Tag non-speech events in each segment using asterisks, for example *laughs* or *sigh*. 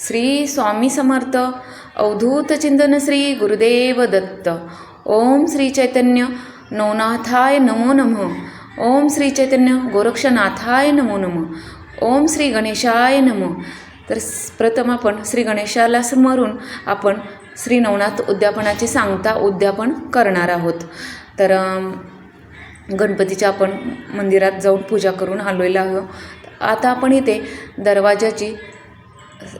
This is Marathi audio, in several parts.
श्री स्वामी समर्थ अवधूत चिंतन श्री गुरुदेव दत्त. ओम श्री चैतन्य नवनाथाय नमो नमः. ओम श्री चैतन्य गोरक्षनाथाय नमो नमः. ओम श्री गणेशाय नमो. तर प्रथम आपण श्री गणेशाला स्मरून आपण श्री नवनाथ उद्यापनाची सांगता उद्यापन करणार आहोत. तर गणपतीच्या आपण मंदिरात जाऊन पूजा करून आलेलो आहोत. आता आपण इथे दरवाजाची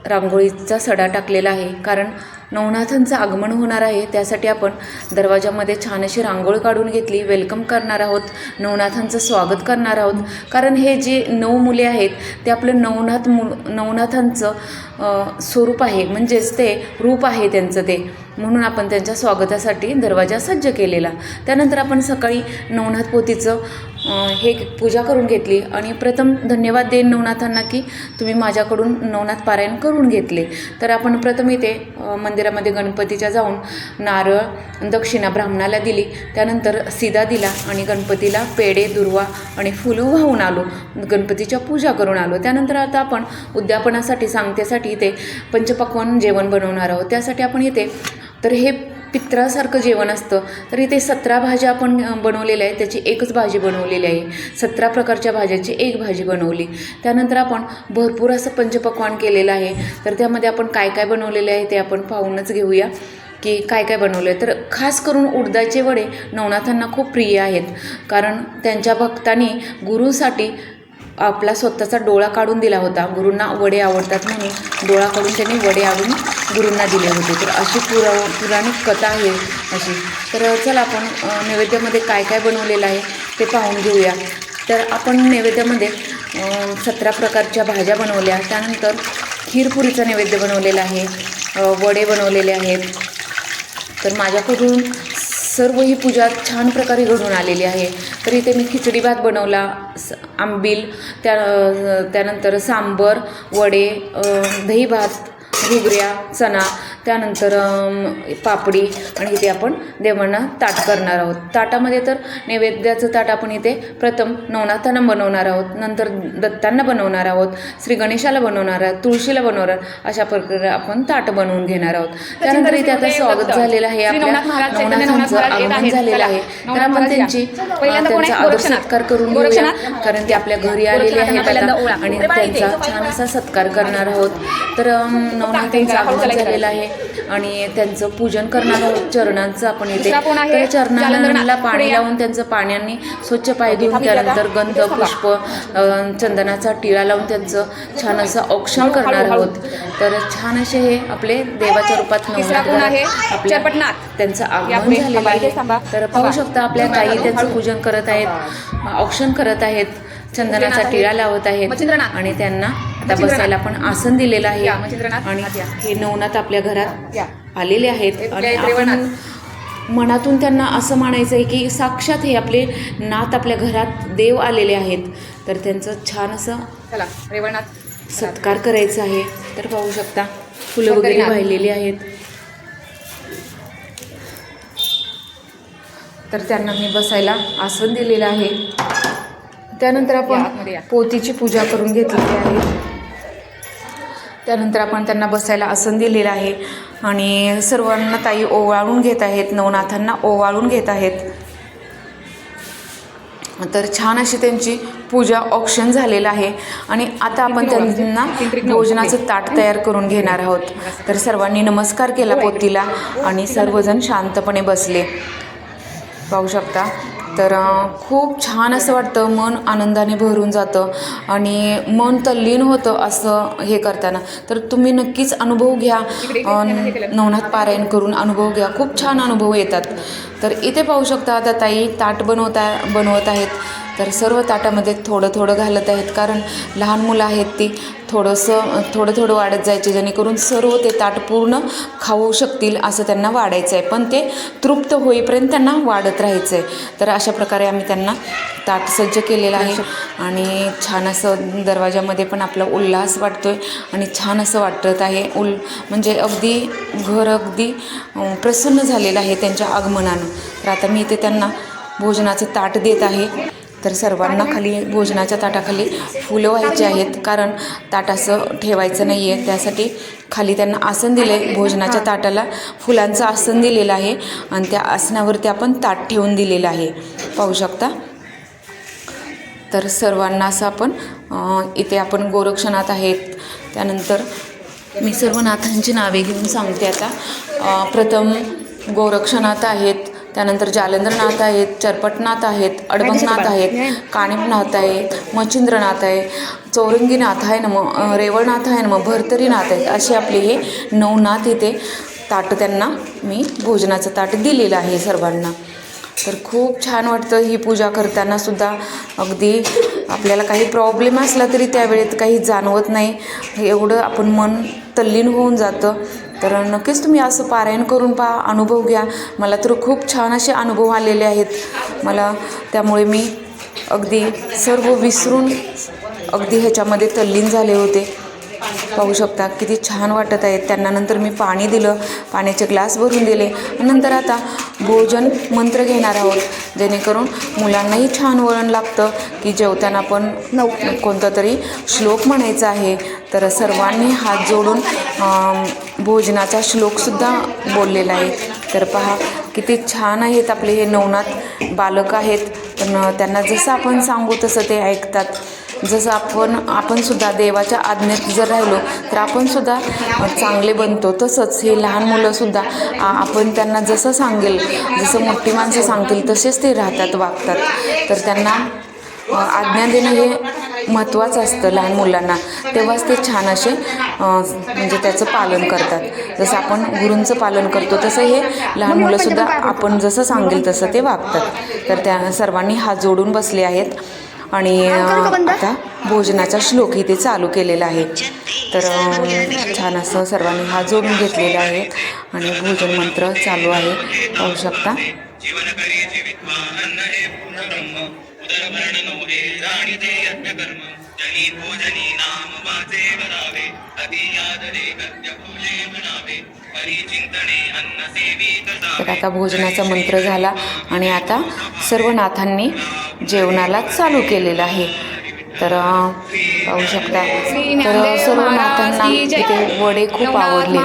रांगोळीचा सडा टाकलेला आहे. कारण नवनाथांचं आगमन होणार आहे त्यासाठी आपण दरवाजामध्ये छान अशी रांगोळी काढून घेतली. वेलकम करणार आहोत. नवनाथांचं स्वागत करणार आहोत. कारण हे जे नऊ मुले आहेत ते आपलं नवनाथ मु नवनाथांचं स्वरूप आहे. म्हणजेच ते रूप आहे त्यांचं ते. म्हणून आपण त्यांच्या स्वागतासाठी दरवाजा सज्ज केलेला. त्यानंतर आपण सकाळी नवनाथ पोतीचं हे पूजा करून घेतली. आणि प्रथम धन्यवाद देईन नवनाथांना की तुम्ही माझ्याकडून नवनाथ पारायण करून घेतले. तर आपण प्रथम इथे मंदिरामध्ये गणपतीच्या जाऊन नारळ दक्षिणा ब्राह्मणाला दिली. त्यानंतर सिदा दिला आणि गणपतीला पेढे दुर्वा आणि फुलं वाहून आलो. गणपतीच्या पूजा करून आलो. त्यानंतर आता आपण उद्यापनासाठी सांगतेसाठी इथे पंचपक्वान जेवण बनवणार आहोत. त्यासाठी आपण इथे तर हे पित्रासारखं जेवण असतं. तर इथे सतरा भाज्या आपण बनवलेल्या आहेत. त्याची एकच भाजी बनवलेली आहे. सतरा प्रकारच्या भाज्याची एक भाजी बनवली. त्यानंतर आपण भरपूर असं पंचपक्वान केलेलं आहे. तर त्यामध्ये आपण काय काय बनवलेले आहे ते आपण पाहूनच घेऊया की काय काय बनवलं आहे तर खास करून उडदाचे वडे नवनाथांना खूप प्रिय आहेत. कारण त्यांच्या भक्तांनी गुरुसाठी आपला स्वतःचा डोळा काढून दिला होता. गुरूंना वडे आवडतात म्हणून डोळा काढून त्यांनी वडे आणून गुरूंना दिले होते. तर अशी पुरा पुराणिक कथा आहे अशी. तर चला आपण नैवेद्यामध्ये काय काय बनवलेलं आहे ते पाहून घेऊया. तर आपण नैवेद्यामध्ये सतरा प्रकारच्या भाज्या बनवल्या. त्यानंतर खीरपुरीचा नैवेद्य बनवलेला आहे. वडे बनवलेले आहेत. तर माझ्याकडून सर्व ही पूजा छान प्रकारे घडून आलेली आहे. तर इथे मी खिचडी भात बनवला स आंबील त्या त्यानंतर सांबर वडे दही भात घुगऱ्या चणा. त्यानंतर पापडी आणि इथे आपण देवांना ताट करणार आहोत. ताटामध्ये तर नैवेद्याचं ताट आपण इथे प्रथम नवनाथांना बनवणार आहोत. नंतर दत्तांना बनवणार आहोत. श्री गणेशाला बनवणार आहोत. तुळशीला बनवणार आहोत. अशा प्रकारे आपण ताट बनवून घेणार आहोत. त्यानंतर इथे आता स्वागत झालेलं आहे आपल्या नवनाथांचं आगमन झालेलं आहे. तर आपण त्यांची त्यांचा आदर सत्कार करून घेऊया कारण ते आपल्या घरी आलेले आहेत. आणि त्यांचा छान असा सत्कार करणार आहोत. तर नवनाथांचं आगमन झालेलं आहे. आणि त्यांचं पूजन करणार आहोत चरणांचं आपण तर चरणाला पाणी लावून त्यांचं पाण्याने स्वच्छ पाय धुवून त्यानंतर गंध पुष्प चंदनाचा टिळा लावून त्यांचं छान असं औक्षण करणार आहोत. तर छान असे हे आपले देवाच्या रूपात आपल्या त्यांचं आगमन झालेलं आहे. तर पाहू शकता आपल्या ताई त्यांचं पूजन करत आहेत औक्षण करत आहेत चंदनाचा टिळा लावत आहेत आणि त्यांना आता बसायला पण आसन दिलेलं आहे. आणि हे नवनाथ आपल्या घरात आलेले आहेत. आणि आपण मनातून त्यांना असं म्हणायचं आहे की साक्षात हे आपले नाथ आपल्या घरात देव आलेले आहेत. तर त्यांचं छान असं रेवणनाथ सत्कार करायचा आहे. तर पाहू शकता फुलं वगैरे वाहिलेली आहेत. तर त्यांना मी बसायला आसन दिलेलं आहे. त्यानंतर आपण. पोतीची पूजा करून घेतलेली आहे. त्यानंतर आपण त्यांना बसायला आसन दिलेलं आहे. आणि सर्वांना ताई ओवाळून घेत आहेत नवनाथांना ओवाळून घेत आहेत. तर छान अशी त्यांची पूजा ऑप्शन झालेलं आहे. आणि आता आपण त्यांना भोजनाचं ताट तयार करून घेणार आहोत. तर सर्वांनी नमस्कार केला पोतीला आणि सर्वजण शांतपणे बसले. पाहू शकता. तर खूप छान असं वाटतं मन आनंदाने भरून जातं आणि मन तल्लीन होतं असं हे करताना. तर तुम्ही नक्कीच अनुभव घ्या नवनाथ पारायण करून अनुभव घ्या. खूप छान अनुभव येतात. तर इथे पाहू शकता आता ताई ताट बनवता बनवत आहेत. तर सर्व ताटामध्ये थोडं थोडं घालत आहेत. कारण लहान मुलं आहेत ती थोडंसं थोडं थोडं वाढत जायचे. जेणेकरून सर्व ते ताट पूर्ण खाऊ शकतील असं त्यांना वाढायचं आहे. पण ते तृप्त होईपर्यंत त्यांना वाढत राहायचं आहे तर अशा प्रकारे आम्ही त्यांना ताट सज्ज केलेलं आहे. आणि छान असं दरवाजामध्ये पण आपला उल्हास वाटतो आहे आणि छान असं वाटत आहे. उल म्हणजे अगदी घर अगदी प्रसन्न झालेलं आहे त्यांच्या आगमनानं. तर आता मी इथे त्यांना भोजनाचं ताट देत आहे. तर सर्वांना खाली भोजनाच्या ताटाखाली फुलं व्हायची आहेत कारण ताट असं ठेवायचं नाही आहे त्यासाठी खाली त्यांना आसन दिले भोजनाच्या ताटाला फुलांचं आसन दिलेलं आहे आणि त्या आसनावरती आपण ताट ठेवून दिलेलं आहे. पाहू शकता? तर सर्वांना असं आपण इथे आपण गोरक्षनाथ आहेत. त्यानंतर मी सर्व नाथांची नावे घेऊन सांगते आता. प्रथम गोरक्षनाथ आहेत त्यानंतर जालंधरनाथ आहेत चरपटनाथ आहेत अडबंगनाथ आहेत काणिपनाथ आहे मच्छिंद्रनाथ आहे चौरंगीनाथ आहे ना मग अ, रेवळनाथ आहे ना मग भरतरीनाथ आहेत. असे आपले हे नवनाथ इथे ताट त्यांना मी भोजनाचं ताट दिलेलं आहे सर्वांना. तर खूप छान वाटतं ही पूजा करताना सुद्धा. अगदी आपल्याला काही प्रॉब्लेम असला तरी त्यावेळेत काही जाणवत नाही. हे एवढं आपण मन तल्लीन होऊन जातं. तर नक्कीच तुम्ही असं पारायण करून पहा अनुभव घ्या. मला तर खूप छान असे अनुभव आलेले आहेत. मला त्यामुळे मी अगदी सर्व विसरून अगदी ह्याच्यामध्ये तल्लीन झाले होते. पाहू शकता. किती छान वाटत आहेत त्यांना नंतर मी पाणी दिलं. पाण्याचे ग्लास भरून दिले. नंतर आता भोजन मंत्र घेणार आहोत. जेणेकरून मुलांनाही छान वळण लागतं की जेवताना पण कोणता तरी श्लोक म्हणायचा आहे. तर सर्वांनी हात जोडून भोजनाचा श्लोकसुद्धा बोललेला आहे. तर पहा किती छान आहेत आपले हे नवनाथ बालक आहेत. पण त्यांना जसं आपण सांगू तसं ते ऐकतात. जसं आपण आपणसुद्धा देवाच्या आज्ञेत जर राहिलो तर आपणसुद्धा चांगले बनतो. तसंच हे लहान मुलंसुद्धा आपण त्यांना जसं सांगेल जसं मोठी माणसं सांगतील तसेच ते राहतात वागतात. तर त्यांना आज्ञा देणं हे महत्त्वाचं असतं लहान मुलांना. तेव्हाच ते छान असे म्हणजे त्याचं पालन करतात. जसं आपण गुरूंचं पालन करतो तसं हे लहान मुलंसुद्धा आपण जसं सांगेल तसं ते वागतात. तर त्या सर्वांनी हात जोडून बसले आहेत. आणि आता भोजनाचा श्लोक इथे चालू केलेला आहे. तर छान असं सर्वांनी हात जोडून घेतलेले आहेत आणि भोजन मंत्र चालू आहे. पाहू शकता. हे हे तर आता भोजनाचा मंत्र झाला आणि आता सर्व नाथांनी जेवणाला चालू केलेलं आहे. तर पाहू शकता. तर सर्व नाथांना इथे वडे खूप आवडले.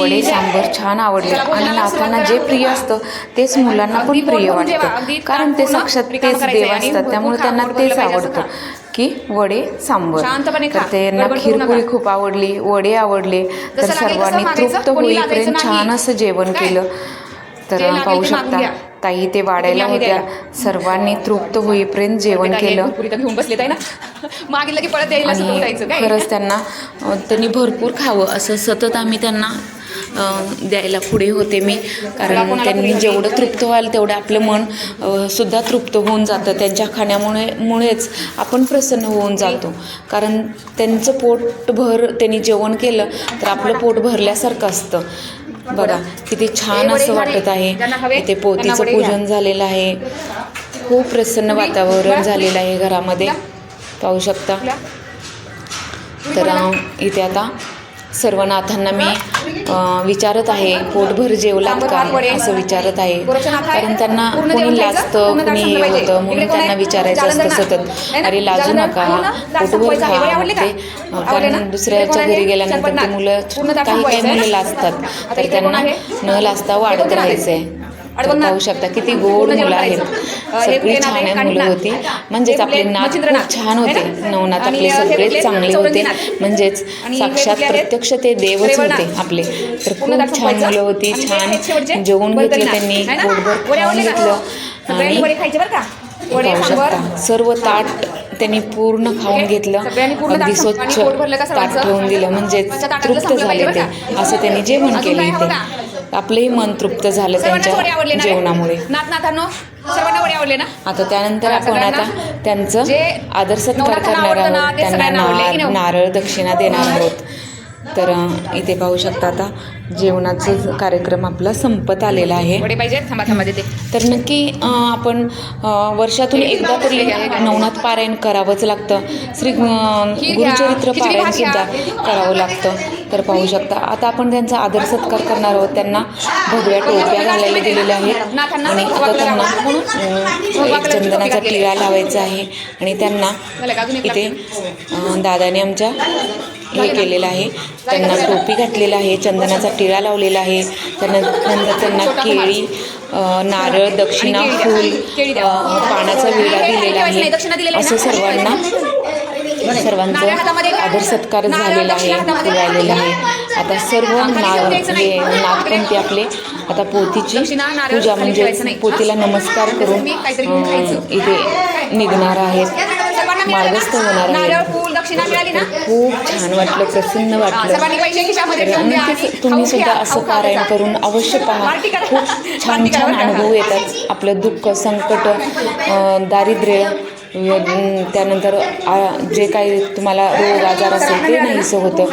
वडे सांबर छान आवडले. आणि नाथांना जे प्रिय असतं तेच मुलांना पण प्रिय वाटतं. कारण ते साक्षात तेच देव असतात. त्यामुळे त्यांना तेच आवडतं की वडे सांबर. तर त्यांना खीरपुरी. खूप आवडली वडे आवडले. तर सर्वांनी तृप्त होईपर्यंत. छान असं जेवण? केलं. तर पाहू शकता. ताई ते वाढायला होत्या. सर्वांनी तृप्त होईपर्यंत जेवण केलं. घेऊन बसले ना? *laughs* मागितलं की परत यायला खरंच त्यांना त्यांनी भरपूर खावं असं सतत आम्ही त्यांना द्यायला पुढे होते मी. कारण त्यांनी जेवढं तृप्त व्हाल तेवढं आपलं मन सुद्धा तृप्त होऊन जातं. त्यांच्या खाण्यामुळे मुळेच आपण प्रसन्न होऊन जातो. कारण त्यांचं पोट भर त्यांनी जेवण केलं तर आपलं पोट भरल्यासारखं असतं. बघा किती छान असं वाटत आहे. इथे पोतीचं पूजन झालेलं आहे. खूप प्रसन्न वातावरण झालेलं आहे घरामध्ये. पाहू शकता. तर इथे आता सर्व नाथांना मी विचारत आहे पोटभर जेवलात का असं विचारत आहे. कारण त्यांना कोणी लाजतं कोणी हे होतं म्हणून त्यांना विचारायचं असतं सतत. अरे लाजू नका. पोटभर खा ते कारण दुसऱ्याच्या घरी गेल्यानंतर ते मुलं काही काही मुलं लाजतात. तर त्यांना न लाजता वाढत राहायचं आहे. तर पाहू शकता किती गोड मुलं आहेत. सगळी छान मुलं होती. म्हणजेच आपले नाथ खूप छान होते. नवनाथ आपले सगळेच चांगले होते. म्हणजेच साक्षात प्रत्यक्ष ते देवच होते आपले. तर खूप छान मुलं होती छान जेवून घेतलं त्यांनी. पोटभर खाऊन घेतलं. आणि सर्व ताट त्यांनी पूर्ण खाऊन घेतलं. अगदी स्वच्छ ताट? ठेवून दिलं. ताटातलं तृप्त झाले ते. असं त्यांनी जेवण केलं इथे. आपलंही मन तृप्त झालं त्यांच्या जेवणामुळे. नाथ नाथांनो सर्वांना वडे आवडले ना? आता त्यानंतर आपण आता त्यांचं आदर सत्कार करणार आहोत. त्यांना? नारळ दक्षिणा देणार आहोत. तर इथे पाहू शकता आता जेवणाचं कार्यक्रम आपला संपत आलेला आहे. तर नक्की आपण वर्षातून एकदा तरी नवनाथ पारायण करावंच लागतं. श्री गुरुचरित्र पारायण. सुद्धा करावं लागतं. तर पाहू शकता. आता आपण त्यांचा आदर सत्कार करणार आहोत. त्यांना भगव्या टोप्या घालायला दिलेल्या आहेत. आणि आता त्यांना एक चंदनाचा टिळा लावायचा आहे. आणि त्यांना इथे दादाने आमच्या हे केलेलं आहे. त्यांना टोपी घातलेला आहे. चंदनाचा टिळा लावलेला आहे. त्यानंतर त्यांना केळी नारळ दक्षिणा फूल पानाचा विडा दिलेला आहे. असं सर्वांना सर्वांचं. आदर सत्कार झालेला आहे राहिलेला आहे आता सर्व नाग हे नागपंथी आपले आता पोतीची पूजा म्हणजे. पोतीला नमस्कार करून. इथे निघणार आहेत मार्गस्थ? होणार ना खूप छान वाटलं प्रसन्न वाटलं तुम्ही सुद्धा. असं पारायण. करून अवश्य पहा. खूप छान छान? अनुभव येतात आपलं दुःख संकट दारिद्र्य त्यानंतर आ- जे काही तुम्हाला रोग आजार असेल ते नाहीसं होतं.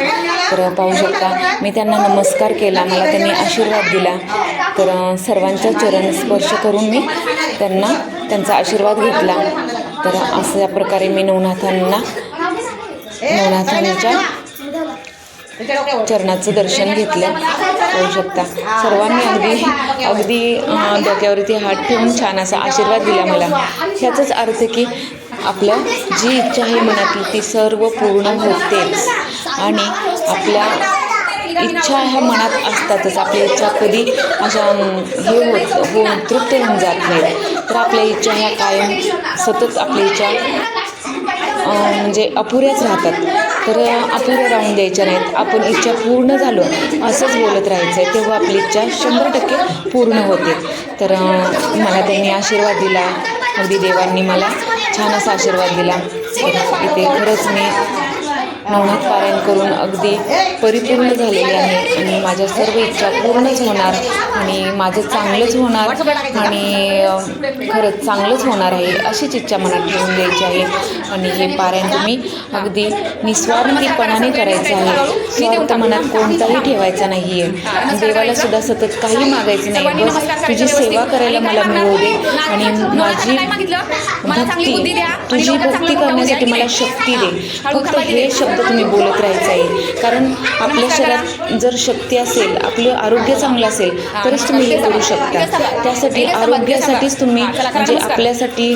तर पाहू शकता मी त्यांना नमस्कार केला मला त्यांनी आशीर्वाद दिला. तर सर्वांच्या चरण स्पर्श करून मी त्यांना त्यांचा आशीर्वाद घेतला. तर अशा प्रकारे मी नवनाथांना नवनाथांच्या चरणाचं दर्शन घेतलं. पाहू शकता. सर्वांनी अगदी अगदी डोक्यावरती हात ठेवून छान असा आशीर्वाद दिला मला. ह्याचाच अर्थ की आपलं जी इच्छा आहे मनातली ती सर्व पूर्ण होतेच. आणि आपल्या इच्छा ह्या मनात असतातच. आपल्या इच्छा कधी अशा हे होत होऊन तृप्त होऊन जात नाही. तर आपल्या इच्छा ह्या कायम सतत आपल्या इच्छा म्हणजे अपुऱ्याच राहतात. तर अपुऱ्या राहून द्यायच्या नाहीत. आपण इच्छा पूर्ण झालो असंच बोलत राहायचं आहे तेव्हा आपली इच्छा शंभर टक्के पूर्ण होते. तर मला त्यांनी आशीर्वाद दिला. अगदी देवांनी मला छान असा आशीर्वाद दिला. इथे खरंच मी नवनाथ पारायण करून अगदी परिपूर्ण झालेली आहे. आणि माझ्या सर्व इच्छा पूर्णच होणार. आणि माझं चांगलंच होणार. आणि खरंच चांगलंच होणार आहे अशीच इच्छा मनात ठेवून द्यायची आहे. आणि हे पारायण तुम्ही अगदी निस्वार्थीपणाने करायचं आहे. स्वार्थ मनात कोणताही ठेवायचा नाही आहे देवाला सुद्धा सतत काही मागायचं नाही बस तुझी सेवा करायला मला मिळू दे. आणि माझी भक्ती तुझी भक्ती करण्यासाठी मला शक्ती दे. फक्त हे शब्द तुम्ही बोलत राहायचं आहे. कारण आपल्या शरीरात जर शक्ती असेल आपलं आरोग्य चांगलं असेल तरच तुम्ही हे करू शकता. त्यासाठी आरोग्यासाठीच तुम्ही म्हणजे आपल्यासाठी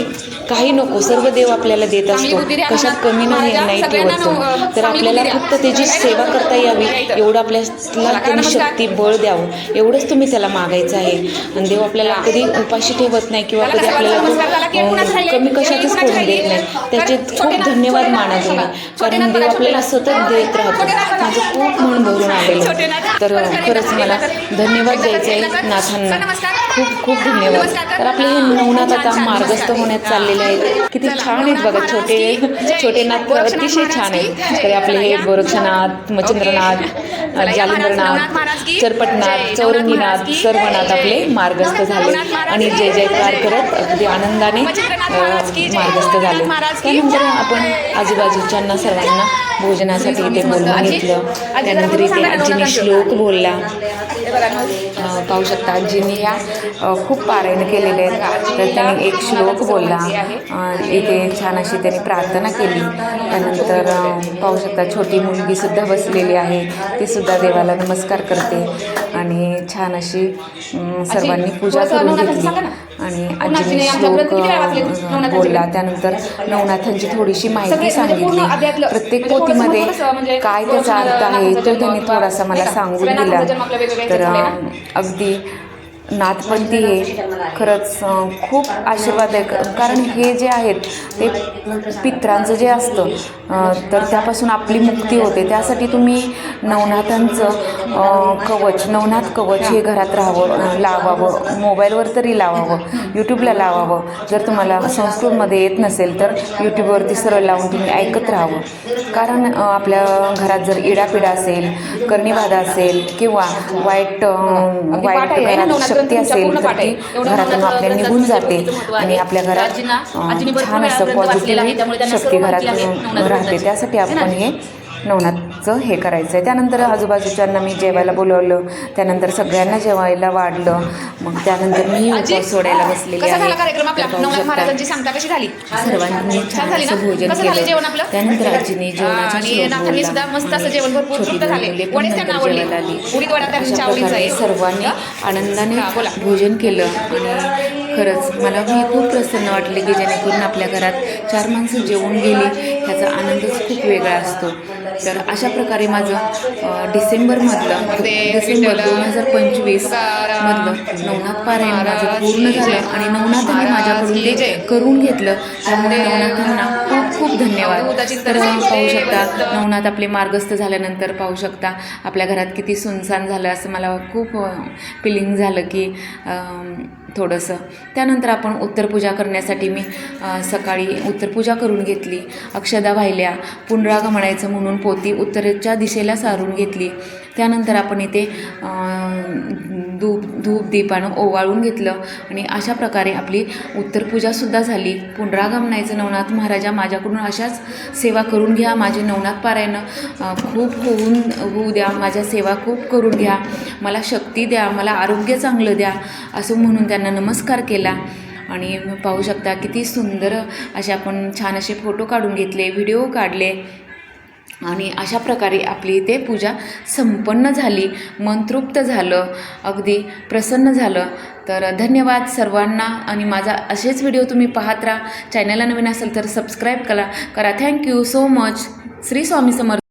काही नको सर्व देव आपल्याला देत असतो. कशात कमी नाही नाही ठेवत. तर. आपल्याला फक्त त्याची सेवा करता यावी. एवढं आपल्याला त्यांनी शक्ती बळ द्यावं. एवढंच तुम्ही त्याला मागायचं आहे. आणि देव आपल्याला कधी उपाशी ठेवत नाही किंवा कधी आपल्याला कमी कशातच पडून देत नाही. त्याचे खूप धन्यवाद माना तुम्ही कारण देव आपल्याला सतत देत राहतो. माझं खूप मन भरून आलेलं. तर खरंच मला धन्यवाद द्यायचे आहे नाथांना. खूप खूप धन्यवाद. तर आपले हे नवनाथ आता मार्गस्थ होण्यात चाललेले आहेत किती छान आहेत बघा छोटे छोटे नाथ अतिशय छान आहेत. तर आपले हे गोरक्षनाथ मच्छिंद्रनाथ जालिंद्रनाथ चरपटनाथ चौरंगीनाथ सर्वनाथ आपले मार्गस्थ झाले. आणि जय जयकार करत अगदी आनंदाने मार्गस्थ झाले. त्यानंतर आपण आजूबाजूच्यांना सर्वांना भोजनासाठी इथे बोलवून घेतलं. त्यानंतर इथे आजीने श्लोक बोलला. पाहू शकता आजींनी अं, खूप पारायण केलेले आहेत. तर त्यांनी एक श्लोक बोलला. इथे छान अशी त्यांनी प्रार्थना केली. त्यानंतर पाहू शकता छोटी मुलगीसुद्धा बसलेली आहे. तीसुद्धा देवाला नमस्कार करते आणि छान अशी सर्वांनी पूजा करून घेतली. आणि आजीने श्लोक बोलला. त्यानंतर नवनाथांची थोडीशी माहिती सांगितली. प्रत्येक पोथीमध्ये काय त्याचा अर्थ आहे तो त्यांनी थोडासा मला सांगून दिला. तर अगदी नाथपंथी हे खरंच खूप आशीर्वाद आहे. कारण हे जे आहेत ते पित्रांचं जे असतं तर त्यापासून आपली मुक्ती होते. त्यासाठी तुम्ही नवनाथांचं कवच नवनाथ कवच हे घरात राहावं लावावं मोबाईलवर तरी लावावं यूट्यूबला लावावं. जर तुम्हाला संस्कृतमध्ये येत नसेल तर यूट्यूबवरती सरळ लावून तुम्ही ऐकत राहावं. कारण आपल्या घरात जर इडापिडा असेल कर्णीबाधा असेल किंवा वाईट वाईट घरात शक्ती असेल तर ती घरातून आपल्या निघून जाते आणि आपल्या घरात छान असं पॉझिटिव्ह शक्ती घरात राहते. त्यासाठी आपण हे नवनाथचं हे करायचं आहे त्यानंतर आजूबाजूच्यांना मी जेवायला बोलवलं. त्यानंतर सगळ्यांना जेवायला वाढलं. मग त्यानंतर मी उपवास सोडायला बसलेली आहे. सर्वांनी भोजन? केलं. त्यानंतर आजीने जेवणाचा. सर्वांनी आनंदाने. भोजन केलं. आणि खरंच मला मी खूप प्रसन्न वाटले की जेणेकरून आपल्या घरात चार माणसं जेवून गेली. ह्याचा आनंदच खूप वेगळा असतो. तर अशा प्रकारे माझं डिसेंबरमधलं डिसेंबर दोन हजार पंचवीस तुकाराम, मधलं नवनाथ पारायण माझं पूर्ण झालं. आणि नवनाथांनी माझ्याकडून ते. करून घेतलं त्यामुळे नवनाथांना खूप खूप धन्यवाद तर पाहू शकता. नवनाथ आपले मार्गस्थ झाल्यानंतर पाहू शकता आपल्या घरात किती सुनसान झालं असं मला खूप फिलिंग झालं की थोडंसं. त्यानंतर आपण उत्तरपूजा करण्यासाठी मी सकाळी उत्तरपूजा करून घेतली. अक्षदा वाहिल्या. पुनराग म्हणायचं म्हणून पोती उत्तरेच्या दिशेला सारून घेतली. त्यानंतर आपण इथे धूप धूप दीपानं ओवाळून घेतलं आणि अशा प्रकारे आपली उत्तरपूजासुद्धा झाली. पुनरागमनायचं नवनाथ महाराजा माझ्याकडून अशाच सेवा करून घ्या. माझे नवनाथ पारायण खूप होऊन होऊ द्या. माझ्या सेवा खूप करून घ्या. मला शक्ती द्या. मला आरोग्य चांगलं द्या. असं म्हणून त्यांना नमस्कार केला. आणि पाहू शकता किती सुंदर असे आपण छान असे फोटो काढून घेतले व्हिडिओ काढले. आणि अशा प्रकारे आपली इथे पूजा संपन्न झाली मन तृप्त झालं अगदी प्रसन्न झालं. तर धन्यवाद सर्वांना आणि माझा असेच व्हिडिओ तुम्ही पाहत राहा. चॅनलला नवीन असेल तर सबस्क्राईब करा. करा. Thank you so much Shri Swami Samarth